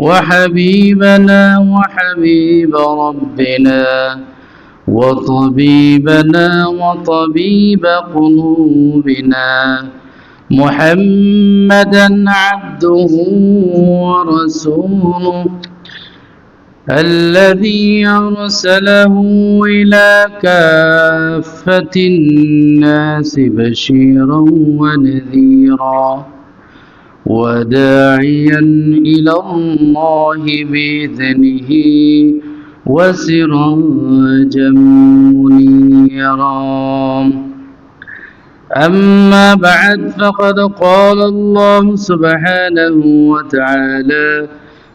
وحبيبنا وحبيب ربنا وطبيبنا وطبيب قلوبنا. محمدا عبده ورسوله الذي أرسله إلى كافة الناس بشيرا ونذيرا. وداعيا إلى الله بإذنه وسراجا منيرا. أما بعد فقد قال الله سبحانه وتعالى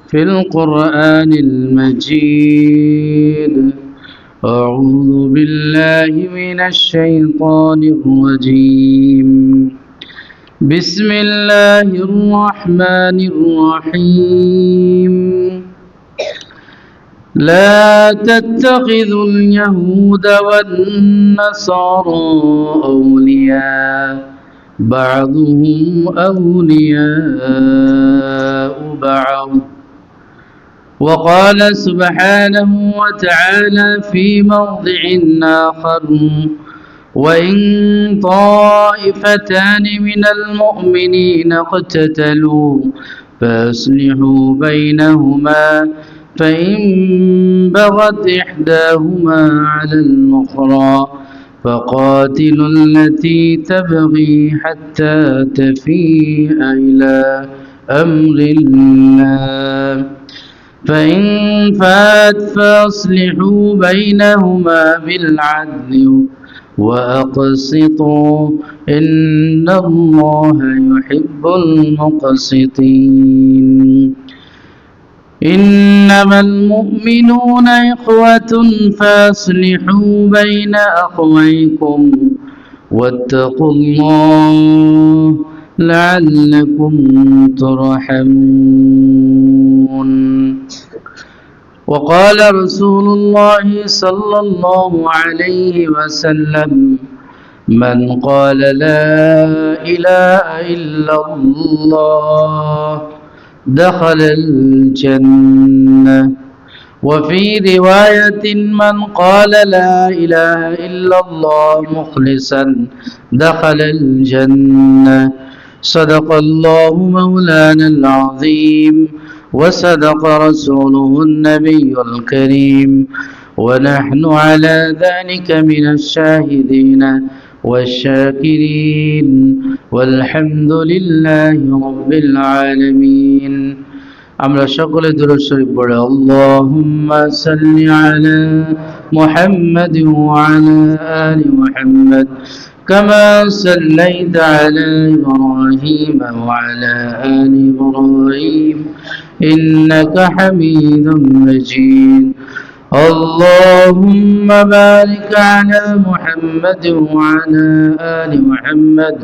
في القرآن المجيد أعوذ بالله من الشيطان الرجيم. بسم الله الرحمن الرحيم. لا تتخذوا اليهود والنصارى أولياء. بعضهم أولياء بعض. وقال سبحانه وتعالى في موضع آخر وإن طائفتان من المؤمنين اقتتلوا فأصلحوا بينهما فإن بغت إحداهما على الأخرى فقاتلوا التي تبغي حتى تفيء إلى أمر الله. فإن فات فأصلحوا بينهما بالعدل وأقسطوا إن الله يحب المقسطين. إنما المؤمنون إخوة فأصلحوا بين أخويكم واتقوا الله لعلكم ترحمون. وقال رسول الله صلى الله عليه وسلم من قال لا إله إلا الله دخل الجنة. وفي رواية من قال لا إله إلا الله مخلصا دخل الجنة. صدق الله مولانا العظيم. وصدق رسوله النبي الكريم ونحن على ذلك من الشاهدين والشاكرين والحمد لله رب العالمين আমরা সকলে দুরূদ শরীফ পড়ে আল্লাহুম্মা সাল্লি আলা মুহাম্মাদ ওয়া আলা আলি মুহাম্মাদ كما صليت على إبراهيم وعلى آل إبراهيم إنك حميد مجيد اللهم بارك على محمد وعلى آل محمد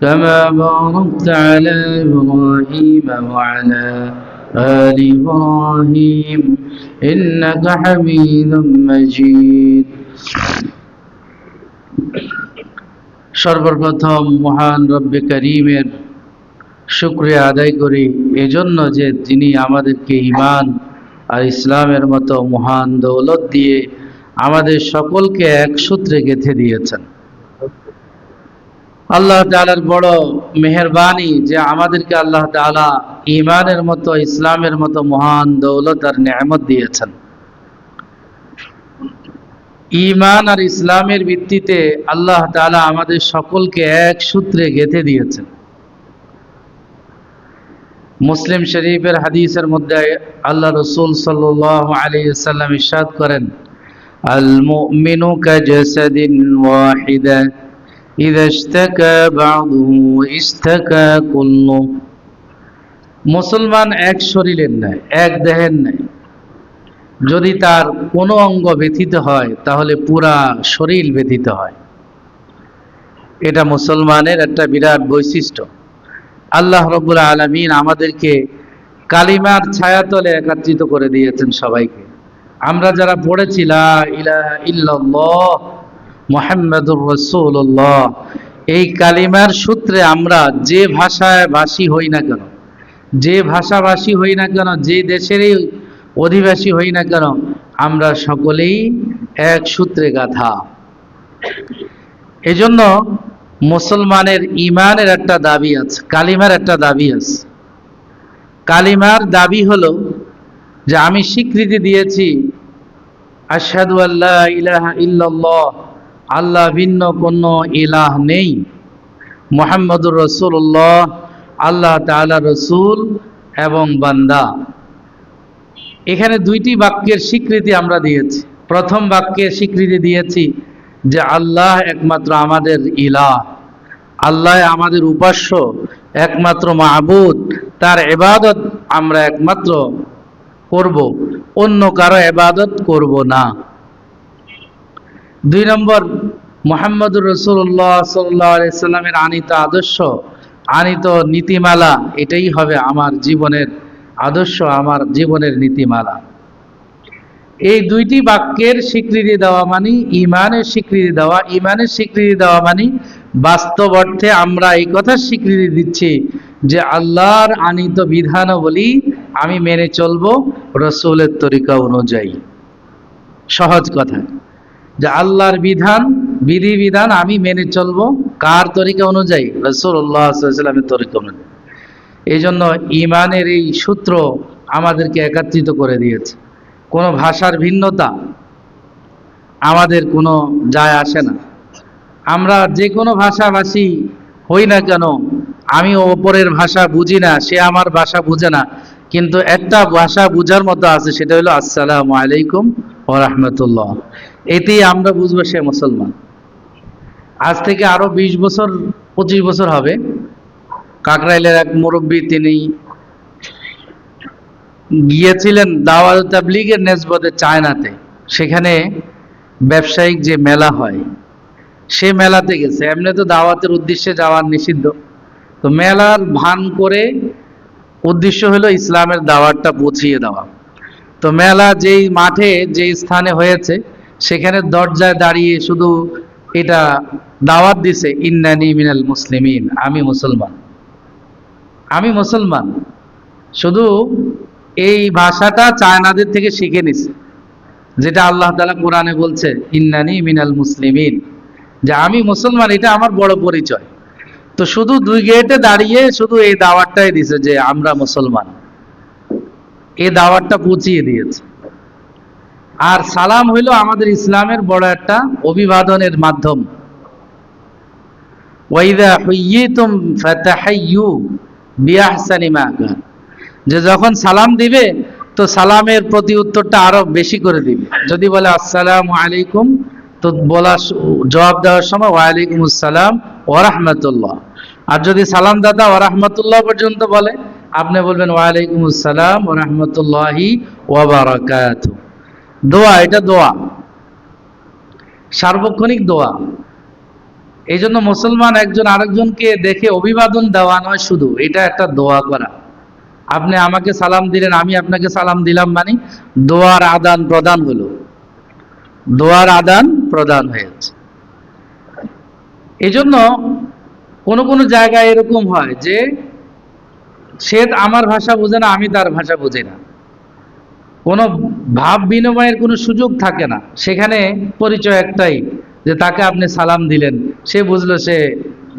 كما باركت على إبراهيم وعلى آل إبراهيم إنك حميد مجيد সর্বপ্রথম মহান রব্বে করিমের শুক্রিয়া আদায় করি। এজন্য যে তিনি আমাদেরকে ইমান আর ইসলামের মতো মহান দৌলত দিয়ে আমাদের সকলকে এক সূত্রে গেঁথে দিয়েছেন। আল্লাহ তালার বড় মেহরবানি যে আমাদেরকে আল্লাহ তালা ইমানের মতো, ইসলামের মতো মহান দৌলত আর নিয়ামত দিয়েছেন। ইমান আর ইসলামের ভিত্তিতে আল্লাহ তাআলা আমাদের সকলকে এক সূত্রে গেঁথে দিয়েছেন। মুসলিম শরীফের হাদিসের মধ্যে আল্লাহ রসুল সাল্লাহ আলী সাল্লাম ইরশাদ করেন মুসলমান এক শরীরের ন্যায়, এক দেহের ন্যায়। যদি তার কোনো অঙ্গ ব্যথিত হয়, তাহলে পুরা শরীর ব্যথিত হয়। এটা মুসলমানের একটা বিরাট বৈশিষ্ট্য। আল্লাহ রব্বুল আলমিন আমাদেরকে কালিমার ছায়াতলে একত্রিত করে দিয়েছেন সবাইকে। আমরা যারা পড়েছি, লা ইলাহা ইল্লাল্লাহ এই কালিমার সূত্রে আমরা যে ভাষায় ভাষী হই না কেন, যে ভাষাভাষী হই না কেন, যে দেশেরই অধিবাসী হই না কেন, আমরা সকলেই এক সূত্রে গাথা এজন্য মুসলমানের ইমানের একটা দাবি আছে, কালিমার একটা দাবি আছে। কালিমার দাবি হলো যে আমি স্বীকৃতি দিয়েছি, আশহাদু আল্লাহ ইলাহা ইল্লাল্লাহ, আল্লাহ ভিন্ন কোনো ইলাহ নেই। মোহাম্মদুর রসুল্লাহ আল্লাহ তাআলা রসুল এবং বান্দা। এখানে দুইটি বাক্যের স্বীকৃতি আমরা দিয়েছি। প্রথম বাক্যের স্বীকৃতি দিয়েছি যে আল্লাহ একমাত্র আমাদের ইলাহ, আল্লাহ আমাদের উপাস্য, একমাত্র মাহবুদ তার এবাদত আমরা একমাত্র করব, অন্য কারও এবাদত করব না। দুই নম্বর, মোহাম্মদুর রসুল্লাহ সাল্লামের আনিত আদর্শ, আনিত নীতিমালা, এটাই হবে আমার জীবনের আদর্শ, আমার জীবনের নীতিমালা। এই দুইটি বাক্যের স্বীকৃতি দেওয়া মানে ইমানের স্বীকৃতি দেওয়া ইমানের স্বীকৃতি দেওয়া মানে বাস্তব অর্থে আমরা এই কথার স্বীকৃতি দিচ্ছি যে আল্লাহর আনিত বিধান বিধানাবলী আমি মেনে চলবো রসুলের তরিকা অনুযায়ী। সহজ কথা। যে আল্লাহর বিধান বিধি বিধান আমি মেনে চলবো কার তরিকা অনুযায়ী? রসুল্লাহামের তরিকা অনুযায়ী। এই জন্য ইমানের এই সূত্র আমাদেরকে একত্রিত করে দিয়েছে। কোনো ভাষার ভিন্নতা আমাদের কোনো যায় আসে না। আমরা যে কোনো ভাষাভাষী হই না কেন, আমি ওপরের ভাষা বুঝি না, সে আমার ভাষা বুঝে না। কিন্তু একটা ভাষা বুঝার মতো আছে, সেটা হলো আসসালামু আলাইকুম ও রহমতুল্লাহ। এতেই আমরা বুঝব সে মুসলমান। আজ থেকে আরও বিশ বছর, পঁচিশ বছর হবে। কাকরাইলের এক মুরব্বী, তিনি গিয়েছিলেন দাওয়াত তাবলিগের নেসবতে চায়নাতে। সেখানে ব্যবসায়িক যে মেলা হয়, সে মেলাতে গেছে। এমনি তো দাওয়াতের উদ্দেশ্যে যাওয়ার নিষিদ্ধ। তো মেলার ভান করে উদ্দেশ্য হলো ইসলামের দাওয়াতটা পৌঁছিয়ে দেওয়া। তো মেলা যেই মাঠে, যেই স্থানে হয়েছে, সেখানে দরজায় দাঁড়িয়ে শুধু এটা দাওয়াত দিছে, ইন্নানি মিনাল মুসলিমিন আমি মুসলমান আমি মুসলমান শুধু এই ভাষাটা চায়নাদের থেকে শিখে নিছে। যেটা আল্লাহ তালা কোরআনে বলছে, ইন্নানি মিনাল মুসলিমিন। যে আমি মুসলমান, এটা আমার বড় পরিচয়। তো শুধু দুই গেটে দাঁড়িয়ে শুধু এই দাওয়াতটাই দিছে যে আমরা মুসলমান। এই দাওয়াতটা পৌঁছিয়ে দিয়েছে। আর সালাম হইল আমাদের ইসলামের বড় একটা অভিবাদনের মাধ্যম। ওয়াইদা হুইয়িতুম ফাতাহাইয়ু বিআহসানি মা যে যখন সালাম দিবে, তো সালামের প্রতি উত্তরটা আরও বেশি করে দিবে। যদি বলে, আসসালাম আলাইকুম, তো বলা জবাব দেওয়ার সময়, ওয়ালাইকুম আসসালাম ওরহমতুল্লাহ আর যদি সালাম দাদা ওরহমতুল্লাহ পর্যন্ত বলে, আপনি বলবেন, ওয়ালাইকুম আসসালাম ওরহমতুল্লাহি ওয়াবারাকাত দোয়া, এটা দোয়া। সার্বক্ষণিক দোয়া। এই জন্য মুসলমান একজন আরেকজনকে দেখে অভিবাদন দেওয়া নয় শুধু, এটা একটা দোয়া করা। আপনি আমাকে সালাম দিলেন, আমি আপনাকে সালাম দিলাম মানে দোয়ার আদান প্রদান হলো। দোয়ার আদান প্রদান হয়েছে। এজন্য কোন কোন জায়গায় এরকম হয় যে সে আমার ভাষা বোঝে না, আমি তার ভাষা বুঝি না। কোনো ভাব বিনিময়ের কোনো সুযোগ থাকে না। সেখানে পরিচয় একটাই যে তাকে আপনি সালাম দিলেন, সে বুঝলো সে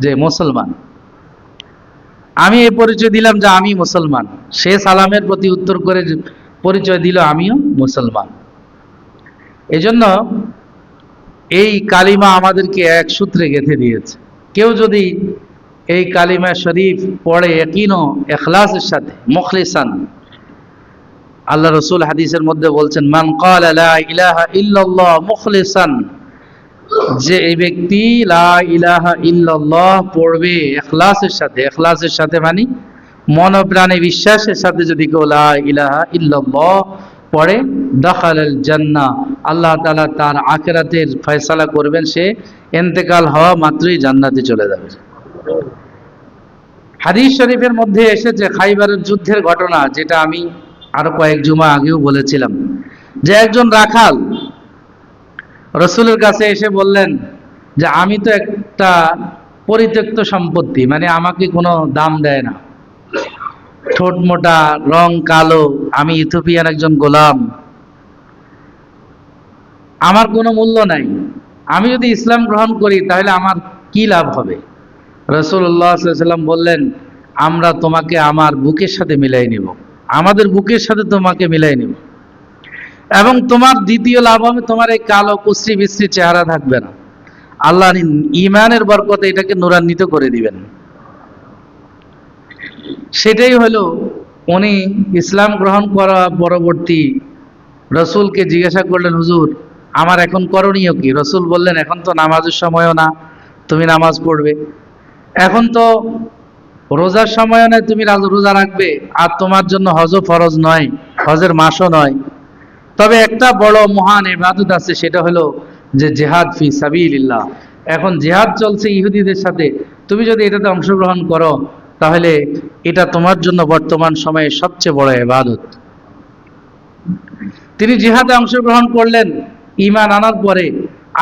যে মুসলমান। আমি এই পরিচয় দিলাম যে আমি মুসলমান। সে সালামের প্রতি উত্তর করে পরিচয় দিল আমিও মুসলমান। এজন্য এই কালিমা আমাদেরকে এক সূত্রে গেঁথে দিয়েছে। কেউ যদি এই কালিমা শরীফ পড়ে একিনো এখলাসের সাথে, মুখলিসান। আল্লাহ রসুল হাদিসের মধ্যে বলছেন, মান ক্বালা লা ইলাহা ইল্লাল্লাহ মুখলিসান। যে এই ব্যক্তি লা ইলাহা ইল্লাল্লাহ পড়বে এখলাসের সাথে এখলাসের সাথে মানে মনপ্রাণে বিশ্বাসের সাথে যদি কেউ লা ইলাহা ইল্লাল্লাহ পড়ে দখাল জান্নাহ, আল্লাহ তাআলা তার আখিরাতের ফয়সালা করবেন, সে ইন্তেকাল হওয়া মাত্রই জান্নাতে চলে যাবে। হাদিস শরীফের মধ্যে এসেছে খাইবারের যুদ্ধের ঘটনা, যেটা আমি আরও কয়েক জুমা আগেও বলেছিলাম। যে একজন রাখাল রসুলের কাছে এসে বললেন যে, আমি তো একটা পরিত্যক্ত সম্পত্তি মানে আমাকে কোনো দাম দেয় না। ঠোঁট মোটা, রং কালো, আমি ইথোপিয়ান একজন গোলাম। আমার কোনো মূল্য নাই। আমি যদি ইসলাম গ্রহণ করি, তাহলে আমার কি লাভ হবে? রসুল্লাহ সাল্লাম বললেন, আমরা তোমাকে আমার বুকের সাথে মিলাই নিব। আমাদের বুকের সাথে তোমাকে মিলাই নিব। এবং তোমার দ্বিতীয় লাভ হবে, তোমার এই কালো কুশ্রি বিশ্রী চেহারা থাকবে না। আল্লাহ ইমানের বরকতে এটাকে নুরান্বিত করে দিবেন। সেটাই হলো উনি ইসলাম গ্রহণ করা পরবর্তী রসুলকে জিজ্ঞাসা করলেন, হুজুর, আমার এখন করণীয় কি? রসুল বললেন, এখন তো নামাজের সময়ও না, তুমি নামাজ পড়বে। এখন তো রোজার সময়ও নয়, তুমি রোজা রাখবে। আর তোমার জন্য হজও ফরজ নয়, হজের মাসও নয়। তবে একটা বড় মহান ইবাদত আছে, সেটা হলো যে জেহাদ ফি সাবিলিল্লাহ। এখন জেহাদ চলছে ইহুদিদের সাথে। তুমি যদি এটাতে অংশগ্রহণ করো, তাহলে এটা তোমার জন্য বর্তমান সময়ে সবচেয়ে বড় ইবাদত। তিনি জেহাদে অংশগ্রহণ করলেন ইমান আনার পরে,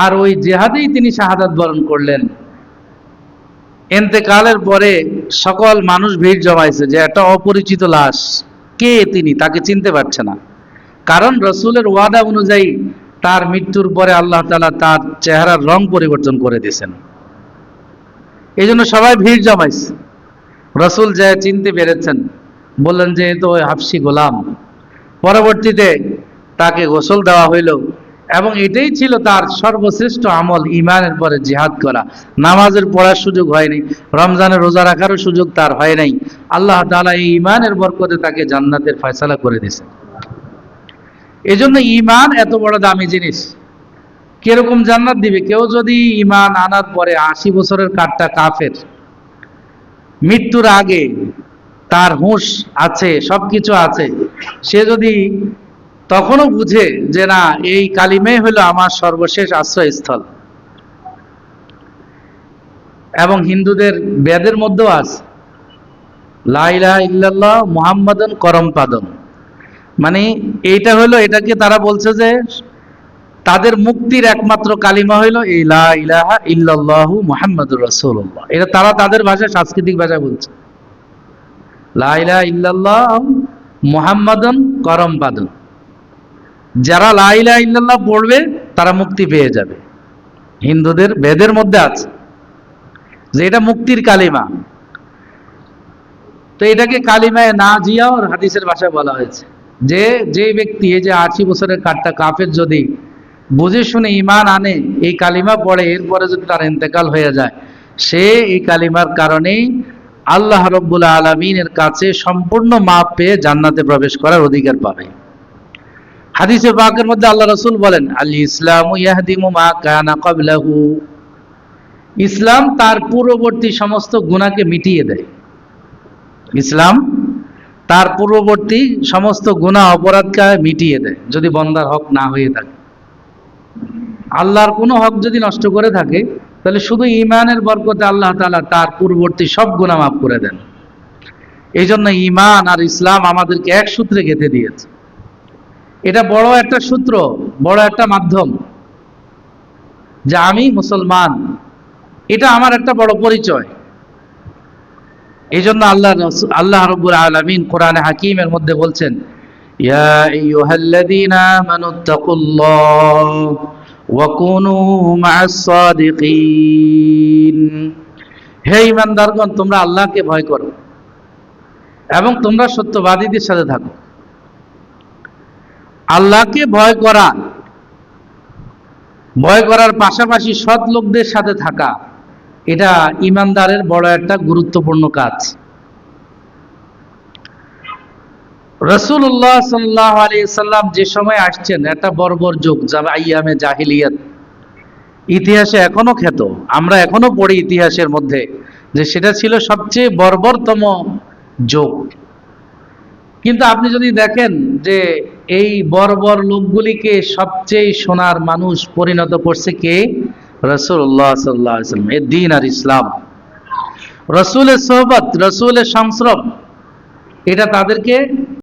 আর ওই জেহাদেই তিনি শাহাদাত বরণ করলেন। এন্তেকালের পরে সকল মানুষ ভিড় জমাইছে যে একটা অপরিচিত লাশ, কে তিনি তাকে চিনতে পারছে না। কারণ রসুলের ওয়াদা অনুযায়ী তার মৃত্যুর পরে আল্লাহ তাআলা তার চেহারার রং পরিবর্তন করে দিয়েছেন। এই জন্য সবাই ভিড় জমাইছে। রসুল যে চিনতে পেরেছেন, বললেন যে তো ওই হাফসি গোলাম। পরবর্তীতে তাকে গোসল দেওয়া হইল এবং এটাই ছিল তার সর্বশ্রেষ্ঠ আমল ইমানের পরে জিহাদ করা। নামাজের পড়ার সুযোগ হয়নি রমজানের রোজা রাখারও সুযোগ তার হয় নাই। আল্লাহ তালা এই ইমানের বরকতে তাকে জান্নাতের ফয়সালা করে দিয়েছেন। এজন্য ইমান এত বড় দামি জিনিস। কীরকম জান্নাত দিবে? কেউ যদি ইমান আনার পরে আশি বছরের কাঠটা কাফের, মৃত্যুর আগে তার হুঁশ আছে, সবকিছু আছে, সে যদি তখনও বুঝে যে না, এই কালিমে হলো আমার সর্বশেষ আশ্রয়স্থল। এবং হিন্দুদের বেদের মধ্যেও আছে। লাইলা ইল্লাল্লাহ মুহাম্মাদন করম পাদন মানে এইটা হলো, এটাকে তারা বলছে যে তাদের মুক্তির একমাত্র কালিমা হইল এই লা ইলাহা ইল্লাল্লাহু মুহাম্মাদুর রাসূলুল্লাহ। এটা তারা তাদের ভাষায়, সাংস্কৃতিক ভাষায় বলছে। লা ইলাহা ইল্লাল্লাহ মুহাম্মাদন করম যারা লা ইলাহা ইল্লাল্লাহ পড়বে, তারা মুক্তি পেয়ে যাবে। হিন্দুদের, বেদের মধ্যে আছে। যে এটা মুক্তির কালিমা। তো এটাকে কালিমায় না জিয়াও হাদিসের ভাষায় বলা হয়েছে। যে যে ব্যক্তি, এই যে আশি বছরের কাঠটা কাফের যদি বুঝে শুনে ইমান আনে, এই কালিমা পড়ে, এরপরে যদি তার ইন্তেকাল হয়ে যায়, সে এই কালিমার কারণেই আল্লাহ রব্বুল আলমিনের কাছে সম্পূর্ণ মাপ পেয়ে জান্নাতে প্রবেশ করার অধিকার পাবে। হাদিসে পাকের মধ্যে আল্লাহ রসুল বলেন, আলী ইসলাম মা কানা ক্বাবলাহু। ইসলাম তার পূর্ববর্তী সমস্ত গুণাকে মিটিয়ে দেয়। ইসলাম তার পূর্ববর্তী সমস্ত গুণা অপরাধকে মিটিয়ে দেয়, যদি বন্দার হক না হয়ে থাকে। আল্লাহর কোনো হক যদি নষ্ট করে থাকে, তাহলে শুধু ইমানের বরকতে আল্লাহ তাআলা তার পূর্ববর্তী সব গুণা মাফ করে দেন। এই জন্য ইমান আর ইসলাম আমাদেরকে এক সূত্রে গেঁথে দিয়েছে। এটা বড় একটা সূত্র, বড় একটা মাধ্যম, যে আমি মুসলমান, এটা আমার একটা বড় পরিচয়। এই জন্য আল্লাহ আল্লাহ রব্বুল আলমিন কোরআনে হাকিমের মধ্যে বলছেন, ইয়া আইয়ুহাল্লাযীনা আমানুত্তাকুল্লাহ ওয়া কুনু মা'আস সাদিকিন। হে ঈমানদারগণ, তোমরা আল্লাহকে ভয় করো এবং তোমরা সত্যবাদীদের সাথে থাকো। আল্লাহকে ভয় করা, ভয় করার পাশাপাশি সৎ লোকদের সাথে থাকা এটা ইমানদারের বড় একটা গুরুত্বপূর্ণ কাজ। রসুল্লাহ সাল্লাহ আলী সাল্লাম যে সময় আসছেন, একটা বর্বর যুগ, যাবে আইয়ামে জাহিলিয়াত। ইতিহাসে এখনও খ্যাত। আমরা এখনও পড়ি ইতিহাসের মধ্যে যে সেটা ছিল সবচেয়ে বর্বরতম যোগ। কিন্তু আপনি যদি দেখেন যে এই বর্বর লোকগুলিকে সবচেয়ে সোনার মানুষ পরিণত করছে কে? রসুল্লাহ সাল্লাহ সাল্লাম এ দিন আর ইসলাম। রসুলের সোহবত রসুলের সংস্রব এটা তাদেরকে